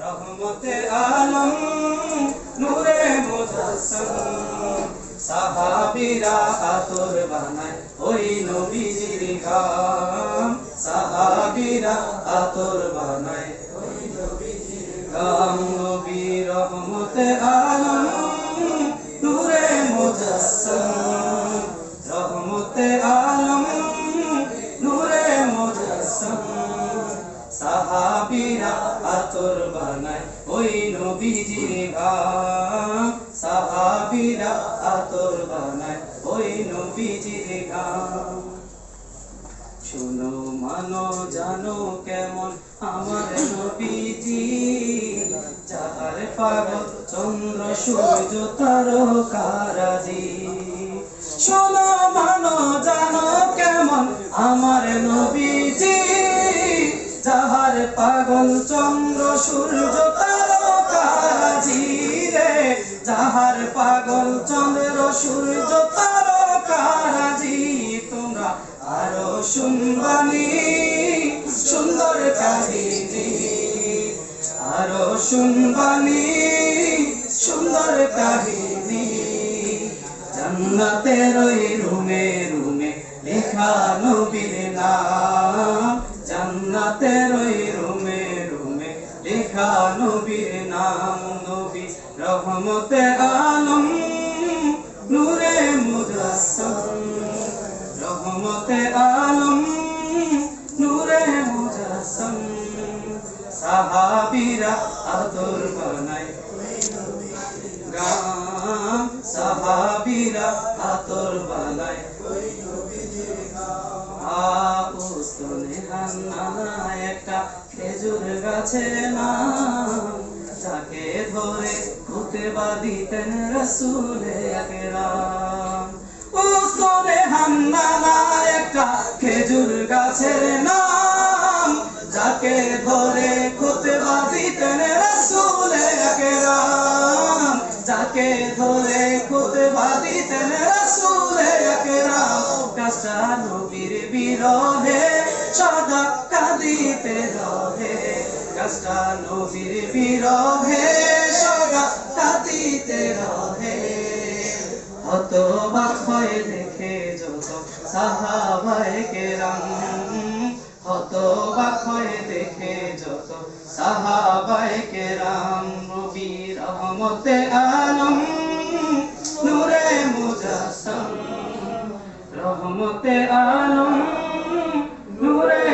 রহমতে আলম, নূরে মুজাসসাম সাহাবীরা আতর বানায় ওই নবীজির গাম সাহাবীরা আতর বানায় ওই নবীজির গাম নবী রহমতে আলম আতর বানায়। ওই নবীজির গাম সাহাবীরা আতর বানায়। ওই নবীজির গাম শোনো, মানো, জানো কেমন আমার নবীজি। যাহার পাগল চন্দ্র, সূর্য, তারকারাজি। শোনো, মানো, জানো কেমন আমার নবীজি। যাহার পাগল চন্দ্র, সূর্য তারকারাজি রে। যাহার পাগল চন্দ্র, সূর্য তারকারাজি তোমরা আরও শুনবানি সুন্দর কাহিনী। আরও শুনবানি সুন্দর কাহিনী। জান্নাতের ওই রুমে রুমে লেখা নবীর নাম। জান্নাতের রহমতে আলম, নূরে মুজাসসাম রহমতে আলম, নূরে মুজাসসাম সাহাবীরা আদর বানায়। গাম সাহাবীরা আতর হান্না একটা খেজুর গাছের নাম। যাকে ধরে খুতে বাদিতেন রসুলে একরাম উস্তনে হান্না একটা খেজুর গাছের নাম, যাকে ধরে খুতে বাদিতেন রসুলে একরাম যাকে ধরে খুতে বাদিতেন রসুলে একরাম কাষ্টা নবীর বিরহে সদা কাঁদিতে রহে। কাষ্টা নবীর বিরহে সদা কাঁদিতে রহে। হতবাক হয়ে দেখে যত সাহাবায়ে কেরাম। হতবাক হয়ে দেখে যত সাহাবায়ে কেরাম। নবী রহমতে আলম, নূরে মুজাসসাম রহমতে আলম, নূরে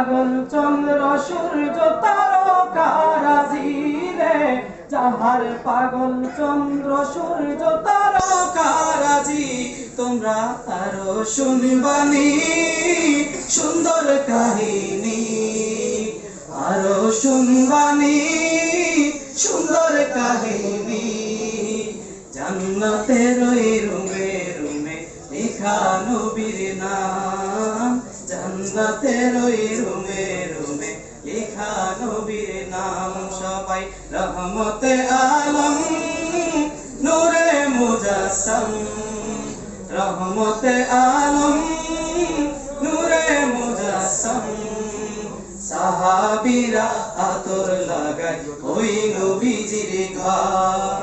পাগল চন্দ্র, সূর্য তারকারাজি রে যাহার পাগল চন্দ্র, সূর্য তারকারাজি তোমরা আরও শুনবানি সুন্দর কাহিনী। আরও শুনবানি সুন্দর কাহিনী। লেখা নবীর নাম। জান্নাতের রুমে রুমে লেখা নবীর নাম। সবাই রহমতে আলম, নূরে মুজাসসাম রহমতে আলম, নূরে মুজাসসাম সাহাবীরা আতর লাগায় ওই নবীজির সাহাবীরা